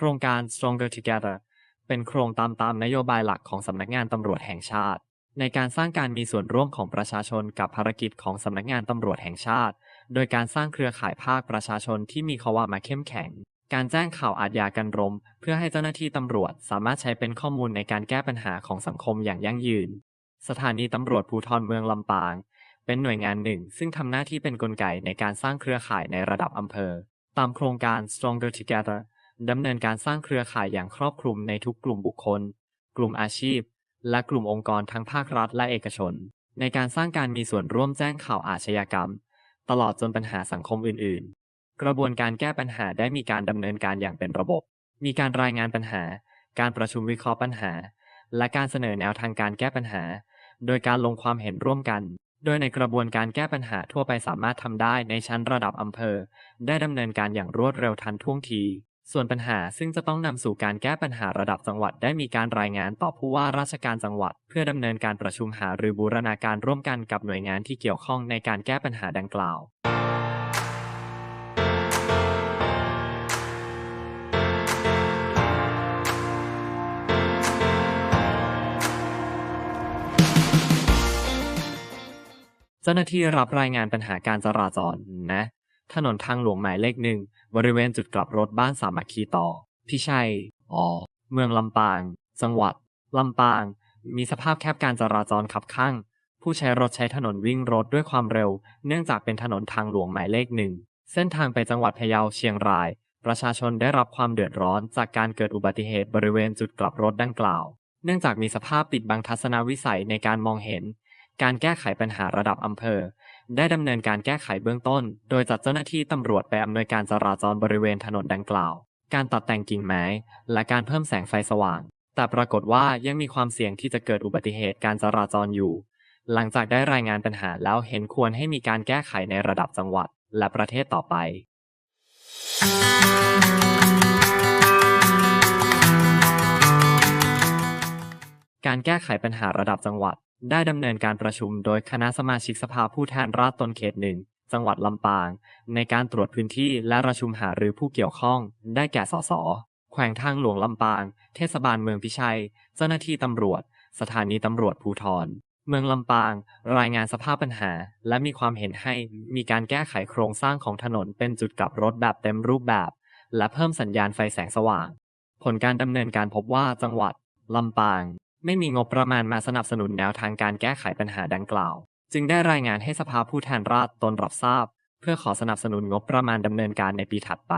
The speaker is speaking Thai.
โครงการ Stronger Together เป็นโครงตามตามนโยบายหลักของสำนักงานตำรวจแห่งชาติ ในการสร้างการมีส่วนร่วมของประชาชนกับภารกิจของสำนักงานตำรวจแห่งชาติ โดยการสร้างเครือข่ายภาคประชาชนที่มีขวามาเข้มแข็ง การแจ้งข่าวอาชญากันรม เพื่อให้เจ้าหน้าที่ตำรวจสามารถใช้เป็นข้อมูลในการแก้ปัญหาของสังคมอย่างยั่งยืน สถานีตำรวจภูธรเมืองลำปาง เป็นหน่วยงานหนึ่ง ซึ่งทำหน้าที่เป็นกลไกในการสร้างเครือข่ายในระดับอำเภอ ตามโครงการ Stronger Together ดำเนินการสร้างเครือข่ายอย่างครอบคลุมในทุกกลุ่มบุคคล กลุ่มอาชีพ และกลุ่มองค์กรทั้งภาครัฐและเอกชน ในการสร้างการมีส่วนร่วมแจ้งข่าวอาชญากรรม ตลอดจนปัญหาสังคมอื่น ๆ กระบวนการแก้ปัญหาได้มีการดำเนินการอย่างเป็นระบบ มีการรายงานปัญหา การประชุมวิเคราะห์ปัญหา และการเสนอแนวทางการแก้ปัญหา โดยการลงความเห็นร่วมกัน โดยในกระบวนการแก้ปัญหาทั่วไปสามารถทำได้ในชั้นระดับอำเภอ ได้ดำเนินการอย่างรวดเร็วทันท่วงที ส่วนปัญหาซึ่งจะต้องนำสู่การแก้ปัญหาระดับจังหวัดได้มีการรายงานต่อผู้ว่าราชการจังหวัด เพื่อดำเนินการประชุมหารือบูรณาการร่วมกันกับหน่วยงานที่เกี่ยวข้องในการแก้ปัญหาดังกล่าวเจ้าหน้าที่รับรายงานปัญหาการจราจรนะ ถนนทางหลวงหมายเลขหนึ่ง บริเวณจุดกลับรถบ้านสามัคคีต่อพี่ชัย อ๋อ เมืองลำปาง จังหวัด ลำปาง มีสภาพแคบการจราจรขับข้าง ผู้ใช้รถใช้ถนนวิ่งรถด้วยความเร็ว เนื่องจากเป็นถนนทางหลวงหมายเลขหนึ่ง เส้นทางไปจังหวัดพะเยาเชียงราย ประชาชนได้รับความเดือดร้อนจากการเกิดอุบัติเหตุบริเวณจุดกลับรถดังกล่าว เนื่องจากมีสภาพปิดบังทัศนวิสัยในการมองเห็น การแก้ไขปัญหาระดับอำเภอ ได้ดำเนินการแก้ไขเบื้องต้น โดยจัดเจ้าหน้าที่ตำรวจไปอำนวยการจราจรบริเวณถนนดังกล่าว การตัดแต่งกิ่งไม้ และการเพิ่มแสงไฟสว่าง แต่ปรากฏว่ายังมีความเสี่ยงที่จะเกิดอุบัติเหตุการจราจรอยู่ หลังจากได้รายงานปัญหาแล้วเห็นควรให้มีการแก้ไขในระดับจังหวัด และประเทศต่อไป การแก้ไขปัญหาระดับจังหวัด ได้ดำเนินการประชุมโดยคณะสมาชิกสภาผู้แทนราษฎรตนเขตหนึ่งจังหวัดลำปาง ในการตรวจพื้นที่และประชุมหารือผู้เกี่ยวข้อง ได้แก่สส แขวงทางหลวงลำปาง เทศบาลเมืองพิชัย เจ้าหน้าที่ตำรวจ สถานีตำรวจภูธรเมืองลำปาง รายงานสภาพปัญหา และมีความเห็นให้มีการแก้ไขโครงสร้างของถนนเป็นจุดกลับรถแบบเต็มรูปแบบ และเพิ่มสัญญาณไฟแสงสว่าง ผลการดำเนินการพบว่าจังหวัดลำปาง ไม่มีงบประมาณมาสนับสนุนแนวทางการแก้ไขปัญหาดังกล่าว จึงได้รายงานให้สภาผู้แทนราษฎรตนรับทราบ เพื่อขอสนับสนุนงบประมาณดำเนินการในปีถัดไป